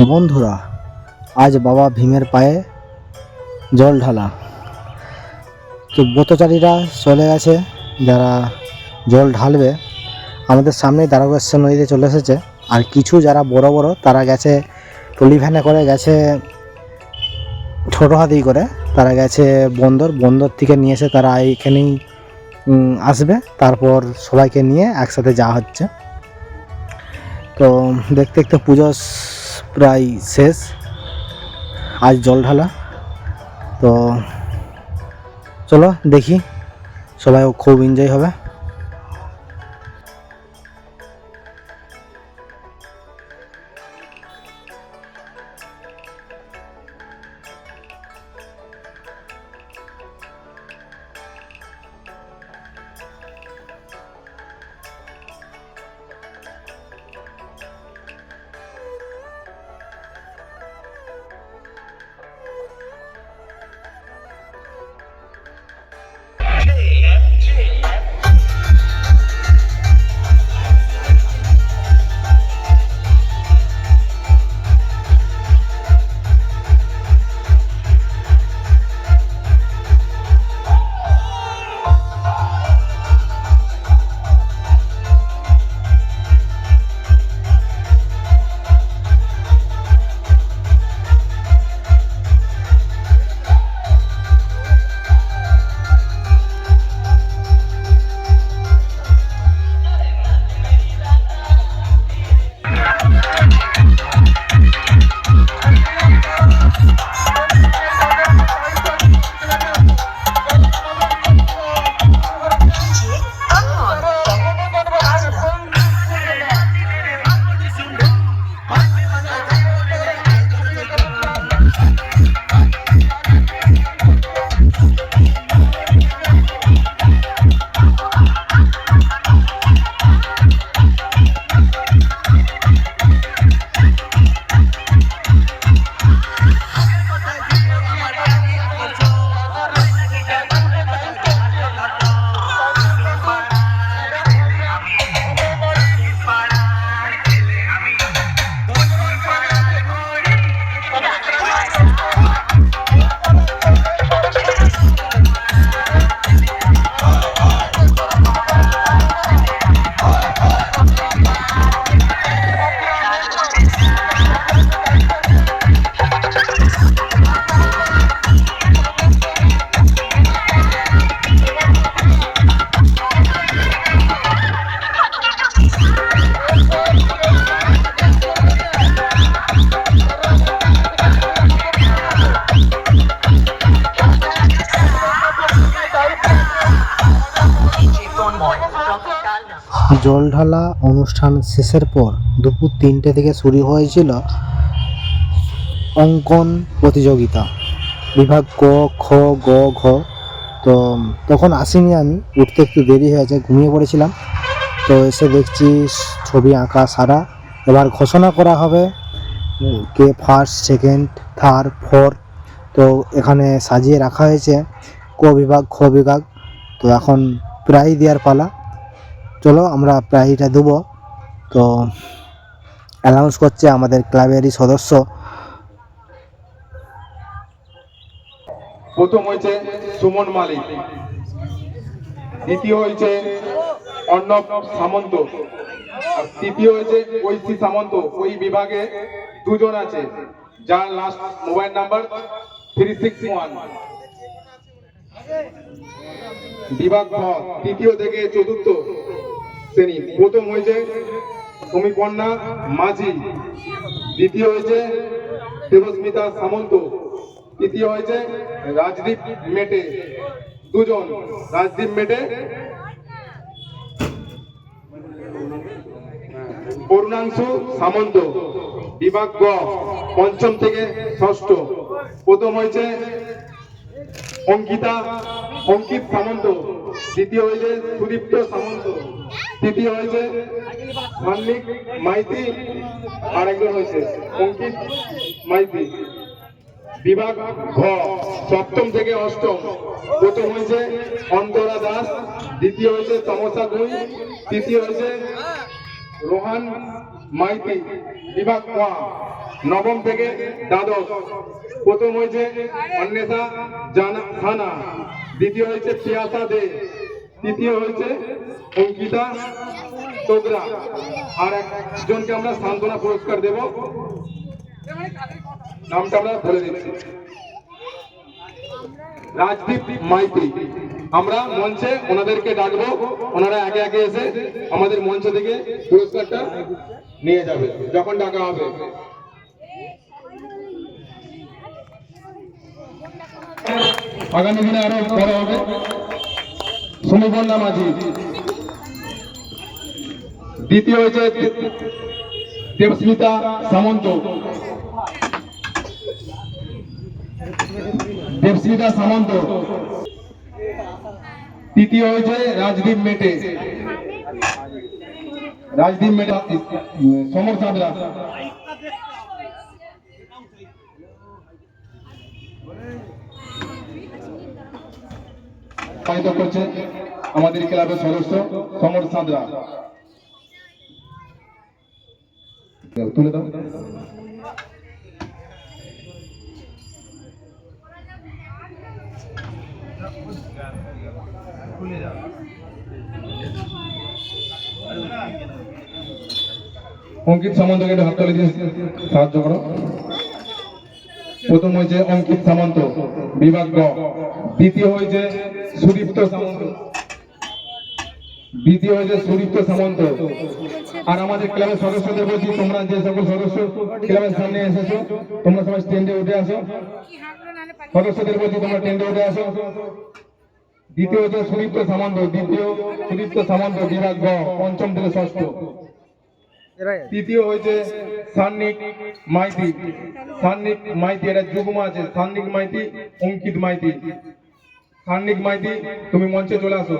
বন্ধুরা, আজ বাবা ভীমের পায়ে জল ঢালা। তো ব্রতচারীরা চলে গেছে, যারা জল ঢালবে। আমাদের সামনে দ্বারকেশ্বর নদীতে চলে এসেছে। আর কিছু যারা বড় বড়, তারা গেছে টলি ভ্যানে করে, গেছে ছোটো হাতি করে। তারা গেছে বন্দর বন্দর থেকে নিয়ে এসে তারা এইখানেই আসবে। তারপর সবাইকে নিয়ে একসাথে যাওয়া হচ্ছে। তো দেখতে দেখতে পুজো প্রায় শেষ। আজ জল ঢালা। তো চলো দেখি সবাই খুব এনজয় হবে। জল ঢালা অনুষ্ঠান শেষের পর দুপুর তিনটে থেকে শুরু হয়েছিল অঙ্কন প্রতিযোগিতা। বিভাগ ক, খ, গ, ঘ। তো, তখন আসিনি আমি। উঠতে একটু দেরি হয়েছে ঘুমিয়ে পড়েছিলাম। তো এসে দেখছি ছবি আঁকা সারা। এবার ঘোষণা করা হবে কে ফার্স্ট সেকেন্ড থার্ড ফোর্থ তো এখানে সাজিয়ে রাখা হয়েছে। ক বিভাগ, খ বিভাগ। তো এখন প্রাইজ দেওয়ার পালা। চলো, আমরা প্রাইজটা দেবো। তো অ্যানাউন্স করছে আমাদের ক্লাবেরই সদস্য। প্রথম হয়েছে সুমন মালিক। দ্বিতীয় হয়েছে অর্ণব সামন্ত। আর তৃতীয় হয়েছে ঐশী সামন্ত। ওই বিভাগে দুজন আছে, যার last mobile number three six one বিভাগ তৃতীয় থেকে চতুর্থ। শ্রেণি। প্রথম হয়েছে সমীপর্ণা মাঝি। দ্বিতীয় হয়েছে দেবস্মিতা সামন্ত। তৃতীয় হয়েছে রাজদীপ মেটে। দুজন, রাজদীপ মেটে। করুণাংশু সামন্ত। বিভাগ গ, পঞ্চম থেকে ষষ্ঠ। প্রথম হয়েছে অঙ্কিতা, অঙ্কিত সামন্ত। দ্বিতীয় হয়েছে সুদীপ্ত সামন্ত। তৃতীয় হয়েছে মান্নিক মাইতি আর একজন হয়েছে অঙ্কিত মাইতি। বিভাগ ঘ, সপ্তম থেকে অষ্টম। প্রথম হয়েছে অন্তরা দাস, দ্বিতীয় হয়েছে তমসা গুই, তৃতীয় হয়েছে রোহান মাইতি। বিভাগ ক নবম থেকে দ্বাদশ। প্রথম হয়েছে অন্বেষা জানা থানা দ্বিতীয় হয়েছে পিয়াসা দে। তৃতীয় হয়েছে অঙ্কিতা তোগরা আর একজনকে আমরা সান্ত্বনা পুরস্কার দেব। নামটা আমরা বলে দিচ্ছি। রাজদীপ মাইতি। আমরা মঞ্চে ওনাদেরকে ডাকবো। ওনারা একে একে এসে আমাদের মঞ্চ থেকে পুরস্কারটা নিয়ে যাবে, যখন ডাকা হবে। আগামী দিনে আরও বড় হবে। সুমিবন্যা মাঝি দ্বিতীয় হয়েছে দেবস্মিতা সামন্ত। দেবস্মিতা সামন্ত। তৃতীয় হয়েছে রাজদীপ মেটে। রাজদীপ মেটে, সমর সাঁতরা। পালিত করছে আমাদের ক্লাবের সদস্য সমর সাঁতরা। তুলে দাও। অঙ্কিত সামন্তকে একটু দিয়ে সাহায্য করো। প্রথম হয়েছে অঙ্কিত সামন্ত, বিভাগ গ। দ্বিতীয় হয়েছে সুদীপ্ত সামন্ত। দ্বিতীয় হয়েছে সুদীপ্ত সামন্ত। আর আমাদের ক্লাবের সদস্যদের বলছি, তোমরা যে সকল সদস্য ক্লাবের সামনে এসেছ, তোমরা সবাই স্ট্যান্ডে উঠে আসো। সদস্যদের বলছি, তোমরা টেন্ডে উঠে আসো। দ্বিতীয় হচ্ছে সুদীপ্ত সামন্ত, দ্বিতীয় সুদীপ্ত সামন্ত, বিভাগ গ, পঞ্চম থেকে ষষ্ঠ। তৃতীয় হয়েছে সান্নিক মাইতি। সান্নিক মাইতি, এটা যুগ্ম আছে। সান্নিক মাইতি, অঙ্কিত মাইতি। সান্নিক মাইতি, তুমি মঞ্চে চলে আসো।